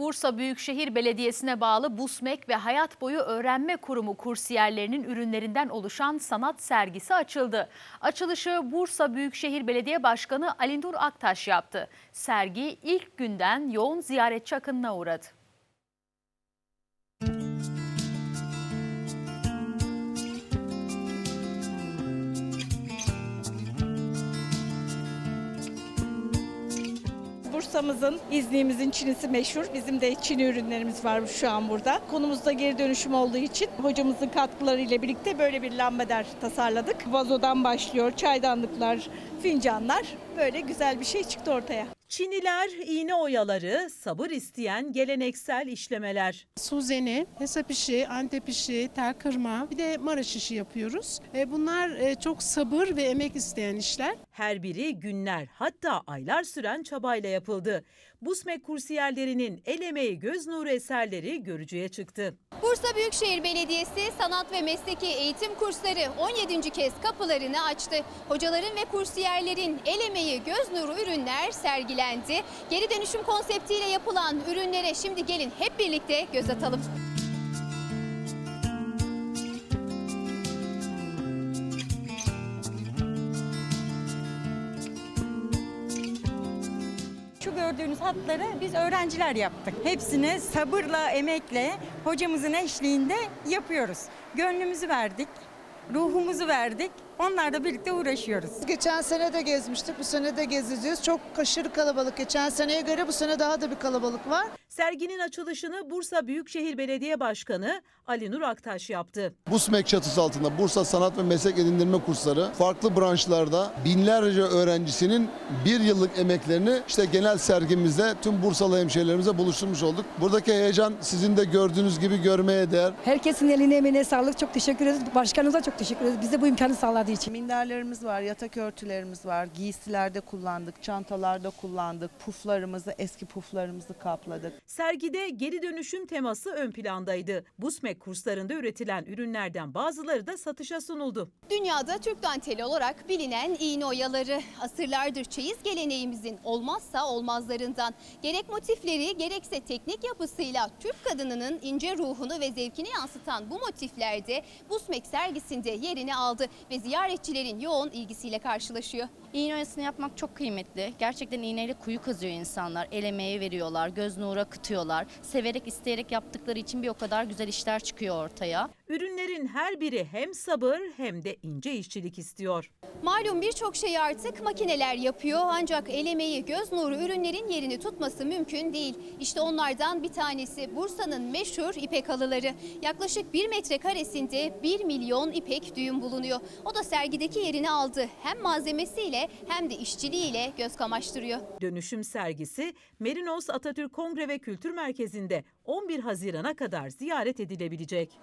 Bursa Büyükşehir Belediyesi'ne bağlı Busmek ve Hayat Boyu Öğrenme Kurumu kursiyerlerinin ürünlerinden oluşan sanat sergisi açıldı. Açılışı Bursa Büyükşehir Belediye Başkanı Ali Nur Aktaş yaptı. Sergi ilk günden yoğun ziyaretçi akınına uğradı. Bursa'mızın, İznik'imizin çinisi meşhur. Bizim de Çin ürünlerimiz var şu an burada. Konumuzda geri dönüşüm olduğu için hocamızın katkılarıyla birlikte böyle bir lambader tasarladık. Vazodan başlıyor, çaydanlıklar, fincanlar. Böyle güzel bir şey çıktı ortaya. Çiniler, iğne oyaları, sabır isteyen geleneksel işlemeler. Suzeni, hesap işi, antep işi, tel kırma, bir de Maraş işi yapıyoruz. E, Bunlar e, çok sabır ve emek isteyen işler. Her biri günler hatta aylar süren çabayla yapıldı. Busmek kursiyerlerinin el emeği göz nuru eserleri görücüye çıktı. Bursa Büyükşehir Belediyesi sanat ve mesleki eğitim kursları 17. kez kapılarını açtı. Hocaların ve kursiyerlerin el emeği göz nuru ürünler sergilendi. Geri dönüşüm konseptiyle yapılan ürünlere şimdi gelin hep birlikte göz atalım. Şu gördüğünüz hatları biz öğrenciler yaptık. Hepsini sabırla, emekle hocamızın eşliğinde yapıyoruz. Gönlümüzü verdik, ruhumuzu verdik. Onlarla birlikte uğraşıyoruz. Geçen sene de gezmiştik, bu sene de gezeceğiz. Çok aşırı kalabalık. Geçen seneye göre bu sene daha da bir kalabalık var. Serginin açılışını Bursa Büyükşehir Belediye Başkanı Ali Nur Aktaş yaptı. BUSMEK çatısı altında Bursa Sanat ve Meslek Edindirme Kursları farklı branşlarda binlerce öğrencisinin bir yıllık emeklerini işte genel sergimizde tüm Bursalı hemşehrilerimize buluşturmuş olduk. Buradaki heyecan sizin de gördüğünüz gibi görmeye değer. Herkesin eline emeğine sağlık. Çok teşekkür ederiz. Başkanımıza çok teşekkür ederiz. Bize bu imkanı sağladığı için. Minderlerimiz var, yatak örtülerimiz var, giysilerde kullandık, çantalarda kullandık, puflarımızı, eski puflarımızı kapladık. Sergide geri dönüşüm teması ön plandaydı. Busmek kurslarında üretilen ürünlerden bazıları da satışa sunuldu. Dünyada Türk danteli olarak bilinen iğne oyaları asırlardır çeyiz geleneğimizin olmazsa olmazlarından. Gerek motifleri gerekse teknik yapısıyla Türk kadınının ince ruhunu ve zevkini yansıtan bu motifler de Busmek sergisinde yerini aldı ve ziyaretçilerin yoğun ilgisiyle karşılaşıyor. İğne oyasını yapmak çok kıymetli. Gerçekten iğneyle kuyu kazıyor insanlar. El emeği veriyorlar, göz nuru akıtıyorlar. Severek, isteyerek yaptıkları için bir o kadar güzel işler çıkıyor ortaya. Ürünlerin her biri hem sabır hem de ince işçilik istiyor. Malum birçok şeyi artık makineler yapıyor ancak el emeği göz nuru ürünlerin yerini tutması mümkün değil. İşte onlardan bir tanesi Bursa'nın meşhur ipek halıları. Yaklaşık 1 metrekaresinde 1 milyon ipek düğüm bulunuyor. O da sergideki yerini aldı. Hem malzemesiyle hem de işçiliğiyle göz kamaştırıyor. Dönüşüm sergisi Merinos Atatürk Kongre ve Kültür Merkezi'nde 11 Haziran'a kadar ziyaret edilebilecek.